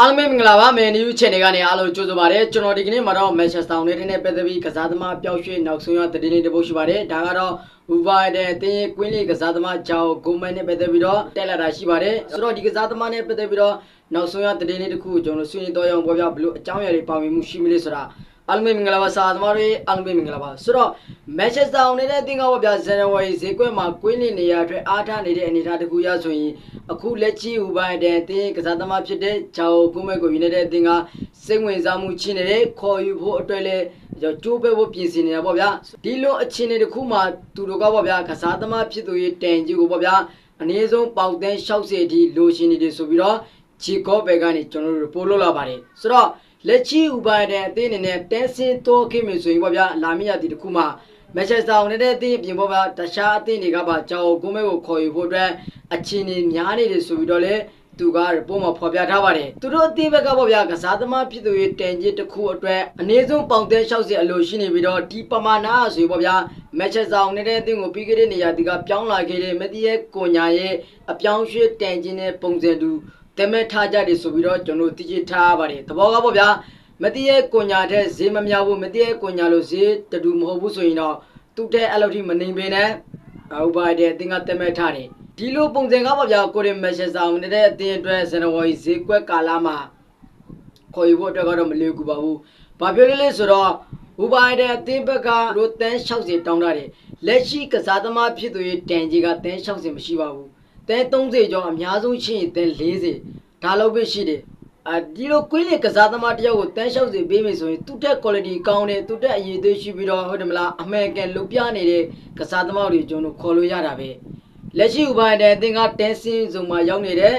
အားလုံးပဲမင်္ဂလာပါမယ်နယူးချန်နယ်ကနေအားလုံးကြိုဆိုပါရစေကျွန်တော်ဒီကနေ့မှာတော့ Manchester United နဲ့ပတ်သက်ပြီးကစားသမားပျောက်ရွှေ့နောက်ဆုံးရသတင်းလေးတစ်ပုဒ်ရှိပါတယ်ဒါကတော့ Wolverhampton အသင်းရဲ့ကွင်းလေးကစားသမားဂျာအိုဂိုမန်နဲ့ပတ်သက်ပြီးတော့တက်လာတာရှိပါတယ်ဆိုတော့ဒီကစားသမားနဲ့ပတ်သက်ပြီးတော့နောက်ဆုံးရသတင်းလေးတစ်ခုကိုကျွန်တော်ဆွေးနွေးတော့ရအောင်ပြောပြဘလို့အကြောင်းအရာတွေပါဝင်မှုရှိမလဲဆိုတာ အားလုံးပဲမင်္ဂလာပါစာသမားတွေအားလုံးပဲမင်္ဂလာပါဆိုတော့ Manchester United အသင်းကပေါ့ဗျာဇန်နဝါရီဈေးကွက်မှာကွင်းလေးနေရာအတွက်အားထားနေတဲ့အနေအထားတစ်ခုရဆိုရင်အခုလက်ရှိ Wolverhampton အသင်းကစားသမားဖြစ်တဲ့ဂျာအိုဂိုမန်ကို United အသင်းကစိတ်ဝင်စားမှုချင်းနေတဲ့ခေါ်ယူဖို့အတွက်လည်းကျွန်တော်ကြိုးပမ်းဖို့ပြင်ဆင်နေတာပေါ့ဗျာဒီလိုအခြေအနေတစ်ခုမှာသူတို့ကပေါ့ဗျာကစားသမားဖြစ်သူရဲ့တန်ကြီးကိုပေါ့ဗျာအနည်းဆုံးပေါင်တန်း60အထိလိုချင်နေတယ်ဆိုပြီးတော့ချီကောဘယ်ကနေကျွန်တော်တို့ပို့လို့လာပါတယ်ဆိုတော့ လက်ချီဥပါဒံအသင်းအနေနဲ့တန်းစင်းတော့ခင်မျိုးဆိုရင်ပေါ့ဗျာလာမရတီတစ်ခုမှာမန်ချက်စတာယူနိုက်တက်အသင်းအပြင်ပေါ့ဗျာတခြားအသင်းတွေကပါကြောင်ဂိုးမဲကိုခေါ်ယူဖို့အတွက်အခြေအနေများနေတယ်ဆိုပြီးတော့လေ သူကပုံမှာဖော်ပြထားပါတယ်သူတို့အသင်းဘက်ကပေါ့ဗျာကစားသမားဖြစ်သူရဲ့တန်ကြီးတစ်ခုအတွက်အနည်းဆုံးပေါင်သန်း60အလိုရှိနေပြီးတော့ဒီပမာဏအဆိုပေါ့ဗျာမန်ချက်စတာယူနိုက်တက်အသင်းကိုပြီးခဲ့တဲ့နေရာဒီကပြောင်းလာခဲ့တဲ့မက်တီရဲ့ကိုညာရဲ့အပြောင်းရွှေ့တန်ကြီးနဲ့ပုံစံတူတမဲထားကြတယ်ဆိုပြီးတော့ကျွန်တော်သိချထားပါတယ်သဘောကပေါ့ဗျာမတိရဲ့ကိုညာတဲ့ဈေးမများဘူးမတိရဲ့ကိုညာလို့ဈေးတူမဟုတ်ဘူးဆိုရင်တော့သူ့တဲ့အဲ့လိုထိမနေပင်နဲ့ဥပါတဲ့အတင်းကတမဲထားတယ် ဒီလိုပုံစံကပေါ့ဗျာကိုရင်မက်ဆက်ဆောင်နေတဲ့အတင်းအတွက်ဇန်နဝါရီဈေးကွက်ကာလမှာခေါ်ယူဖို့အတွက်ကတော့မလွယ်ကူပါဘူးဘာပြောလဲလဲဆိုတော့ဥပါတဲ့အတင်းဘက်ကတို့တန်း60တောင်းထားတယ်လက်ရှိကစားသမားဖြစ်သူရဲ့တန်ကြီးကတန်း60မရှိပါဘူးတန်း30ကျော်အများဆုံးရှိရင်တန်း40ဒါလောက်ပဲရှိတယ်အာဒီလိုကွင်းလေကစားသမားတယောက်ကိုတန်း60ပေးမယ်ဆိုရင်သူ့တက် quality ကောင်းတယ်သူ့တက်အရေးသေးရှိပြီးတော့ဟုတ်တယ်မလားအမေရိကန်လုပြနေတဲ့ကစားသမားတွေကျွန်တော်ခေါ်လို့ရတာပဲ လက်ရှိဥပါတဲ့အသင်ကတန်းစင်းစုံမှာရောက်နေတယ်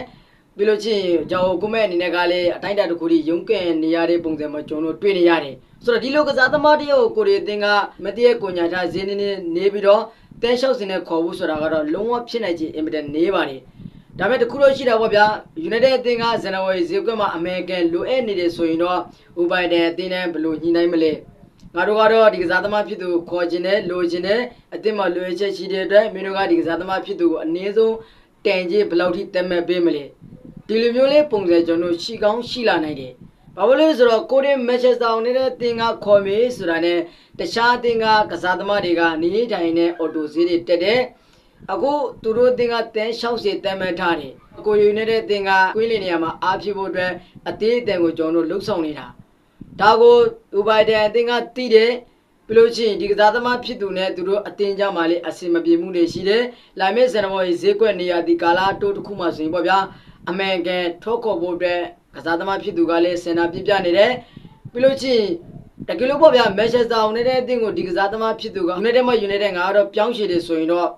ပြီးလို့ချင်းကြောင်ကုမဲ့အနေနဲ့ကလည်းအတိုင်းအတာတစ်ခုထိရုံးကန်နေရတဲ့ပုံစံမှာကျွန်တော်တွေ့နေရတယ်ဆိုတော့ဒီလိုကစားသမားတယောက်ကိုကိုရီအသင်ကမတည့်ရဲ့ကိုညာထားဈေးနေနေနေပြီးတော့တန်း60စင်နဲ့ခေါ်ဖို့ဆိုတာကတော့လုံးဝဖြစ်နိုင်ခြင်းအင်မတန်နေပါတယ်ဒါပေမဲ့တခုလို့ရှိတာပေါ့ဗျာ United အသင်းကဇန်နဝါရီဈေးကွက်မှာအမေရိကန်လိုအပ်နေတယ်ဆိုရင်တော့ဥပိုင်တန်အသင်းနဲ့ဘယ်လိုညှိနှိုင်းမလဲ ငါတို့ကတော့ဒီကစားသမားဖြစ်သူကိုခေါ်ခြင်းနဲ့လိုခြင်းနဲ့အသင်းမှာလိုအပ်ချက်ရှိတဲ့အတွက်မင်းတို့ကဒီကစားသမားဖြစ်သူကိုအနည်းဆုံးတန်ကြီးဘယ်လောက်ထိတက်မဲ့ပေးမလဲဒီလိုမျိုးလေးပုံစံကျွန်တော်ရှိကောင်းရှိလာနိုင်တယ်ဘာလို့လဲဆိုတော့ကိုရင်မက်ချက်ဆောင်နေတဲ့တင်ကခေါ်မေးဆိုတာနဲ့တခြားတင်ကကစားသမားတွေကနေထိုင်နဲ့အော်တိုဈေးတွေတက်တဲ့အခုသူတို့တင်ကတန်း60တန်းမဲ့ထားတယ်ကိုယူနေတဲ့တင်ကကွင်းလီနေရာမှာအားဖြစ်ဖို့အတွက်အသေးအတန်ကိုကျွန်တော်တို့လှုပ်ဆောင်နေတာ ဒါကိုဥပိုင်တန်အတင်ကတိတယ်ပြလို့ချင်းဒီကစားသမားဖြစ်သူနဲ့သူတို့အတင်ကြမှာလေအစင်မပြေမှုတွေရှိတယ်။လာမယ့်ဇန်နဝါရီဈေးကွက်နေရာဒီကာလာတိုးတစ်ခုမှဆိုရင်ပေါ့ဗျာအမေရိကန်ထောက်ခေါ်ဖို့အတွက်ကစားသမားဖြစ်သူကလည်းစင်နာပြပြနေတယ်။ပြလို့ချင်းတကယ်လို့ပေါ့ဗျာမန်ချက်စတာယူနိုက်တက်အသင်းကိုဒီကစားသမားဖြစ်သူကယူနိုက်တက်မှာယူနိုက်တက်ငါကတော့ပြောင်းရှည်တယ်ဆိုရင်တော့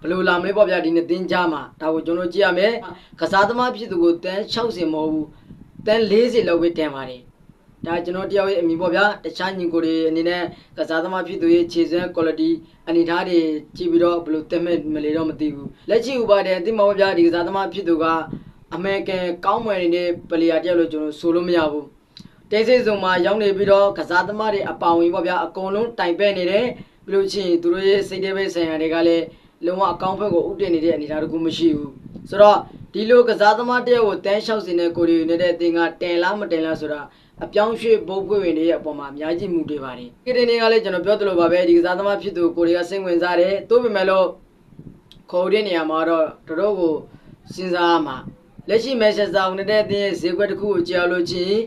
ဘယ်လိုလာမလဲပေါ့ဗျာဒီနေ့တင်းကြမှာဒါကိုကျွန်တော်ကြည့်ရမယ်ကစားသမားဖြစ်သူကိုတန်း60မဟုတ်ဘူး တန်း40လောက်ပဲတန်ပါတယ်ဒါကျွန်တော်တယောက်ရဲ့အမိပေါ့ဗျာတခြားညီကိုတွေအနေနဲ့ကစားသမားဖြစ်သူရဲ့ခြေစွမ်း quality အနေထားတွေကြည့်ပြီးတော့ဘယ်လိုတက်မဲ့မလဲတော့မသိဘူးလက်ရှိဥပါတဲ့အသင်းမှာပေါ့ဗျာဒီကစားသမားဖြစ်သူကအမေရိကန်ကောင်းမွန်နေတဲ့ပလေယာတယောက်လို့ကျွန်တော်ဆိုလို့မရဘူးတိတ်ဆိတ်စုံမှာရောက်နေပြီးတော့ကစားသမားတွေအပောင်ဝင်ပေါ့ဗျာအကုန်လုံးတိုင်ပဲ့နေတယ်ပြီးလို့ချင်းသူတို့ရဲ့စိတ်သေးပဲဆိုင်ရာတွေကလည်းလုံးဝအကောင့်ဘက်ကိုဥတည်နေတဲ့အနေအထားတခုမရှိဘူး ဆိုတော့ဒီလိုကစားသမားတယောက်ကိုတန်းလျှောက်စင်တဲ့ကိုရီနေတဲ့အသင်းကတင်လားမတင်လားဆိုတာအပြောင်းရွှေ့ဘုတ်ပွေဝင်တွေရဲ့အပေါ်မှာအများကြီးမူတည်ပါတယ်။ဒီနေ့ကလည်းကျွန်တော်ပြောသလိုပါပဲဒီကစားသမားဖြစ်သူကိုရီးယားစိတ်ဝင်စားတယ်။သို့ပေမဲ့လို့ခေါ်တဲ့နေရာမှာတော့တော်တော်ကိုစဉ်းစားရမှာလက်ရှိမန်ချက်စတာယူနိုက်တက်အသင်းရဲ့ဈေးကွက်တစ်ခုကိုကြောက်လို့ချင်း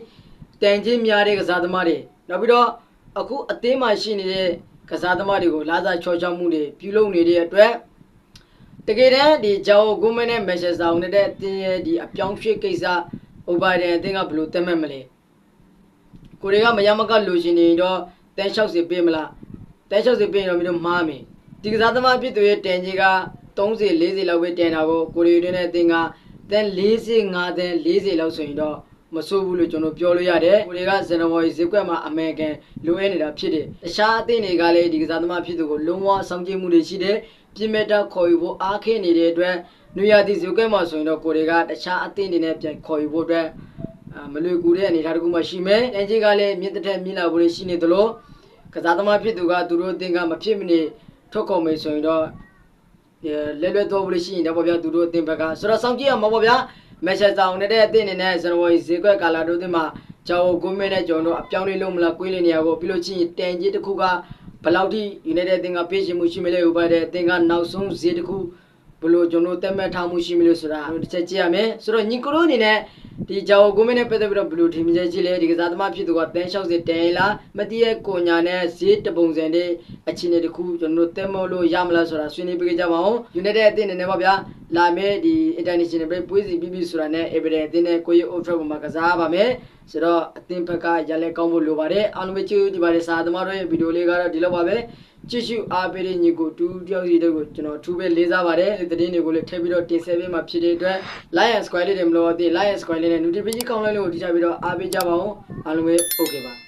တန်ချင်းများတဲ့ကစားသမားတွေနောက်ပြီးတော့အခုအသင်းမှာရှိနေတဲ့ကစားသမားတွေကိုလာစားချောချောမှုတွေပြုလုပ်နေတဲ့အတွက် တကယ်တမ်းဒီဂျာအိုဂိုမန်နဲ့မန်ချက်စတာယူနိုက်တက်အသင်းရဲ့ဒီအပြောင်းရွှေ့ကိစ္စအိုဘာဒန်အသင်းကဘယ်လိုတက်မှတ်မလဲကိုတွေကမရမကလိုချင်နေတော့တန်း60ပေးမလားတန်း60ပေးရင်တော့မင်းတို့မှားမယ်ဒီကစားသမားဖြစ်သူရဲ့တန်ကြီးက30 40လောက်ပဲတန်တာကိုကိုရီတွေနဲ့အသင်းကတန်း45တန်း40လောက်ဆိုရင်တော့မဆိုးဘူးလို့ကျွန်တော်ပြောလို့ရတယ်ကိုတွေကဇန်နဝါရီဈေးကွက်မှာအမေရိကန်လိုအပ်နေတာဖြစ်တယ်တခြားအသင်းတွေကလည်းဒီကစားသမားဖြစ်သူကိုလုံးဝဆောင်ကျဉ်မှုတွေရှိတယ် ပြင်မဲ့တာခေါ်ယူဖို့အားခဲနေတဲ့အတွက်နွေရာသီဈေးကွက်မှာဆိုရင်တော့ကိုတွေကတခြားအသင်းတွေနဲ့ပြန်ခေါ်ယူဖို့အတွက်အာမလွေကူတဲ့အနေအထားတစ်ခုမှရှိမယ်။အန်ဂျီကလည်းမြင့်တဲ့ထက်မြင့်လာဖို့ရှိနေသလိုကစားသမားဖြစ်သူကသူတို့အသင်းကမဖြစ်မနေထွက်ခေါ်မယ်ဆိုရင်တော့လဲလွဲတော့ဘူးလို့ရှိရင်တော့ဗျာသူတို့အသင်ဘက်ကဆိုတော့စောင့်ကြည့်ရမှာပေါ့ဗျာမက်ချက်ဆောင်နေတဲ့အသင်းအနေနဲ့ဇန်နဝါရီဈေးကွက်ကာလာတို့အသင်းမှာဂျာအိုဂိုမင်းနဲ့ကျွန်တော်တို့အပြောင်းလေးလုံးမလားကွင်းလေးနေရာကိုပြီးလို့ချင်းတန်ကြီးတစ်ခုက ဘယ်လောက်ထိ United အသင်းကပေးရှင်မှုရှိမလဲဥပါတဲ့အသင်းကနောက်ဆုံးဈေးတစ်ခုဘယ်လိုကျွန်တော်တက်မဲ့ထားမှုရှိမလဲဆိုတာတစ်ချက်ကြည့်ရမယ်ဆိုတော့ညီကိုတို့အနေနဲ့ ဒီဂျာအိုဂိုမင်းနဲ့ပတ်သက်ပြီးတော့ဘယ်လိုထင်မြင်ချက်ရှိလဲဒီကစားသမားဖြစ်သူကတန်းလျှောက်စစ်တန်လားမတိရဲ့ကိုညာနဲ့ဈေးတပုံစံတဲ့အခြေအနေတစ်ခုကျွန်တော်တို့တက်မောလို့ရမလားဆိုတာဆွေးနွေးပေးကြပါအောင် United အသင်းအနေနဲ့ပေါ့ဗျာလာမယ့်ဒီ International Break ပွဲစီပြီးပြီဆိုတာနဲ့ Everton အသင်းနဲ့ကိုရီ Old Trafford မှာကစားပါမယ်ဆိုတော့အသင်းဘက်ကရလဲကောင်းဖို့လိုပါတယ်အားလုံးပဲချစ်ဒီပါတယ်စာသမားတို့ရဲ့ဗီဒီယိုလေးကတော့ဒီလောက်ပါပဲ ကြည့်ရှုအားပေးတဲ့ညီကိုတူတယောက်စီတို့ကိုကျွန်တော်အထူးပဲလေးစားပါတယ်ဒီသတင်းတွေကိုလည်းထည့်ပြီးတော့တင်ဆက်ပေးမှာဖြစ်တဲ့အတွက် Lion Square လေးတွေမလို့အသင်း Lion Square လေးနဲ့ notification ကောင်းလိုက်လို့ဒီချပြီးတော့အားပေးကြပါအောင်အားလုံးပဲ okay ပါ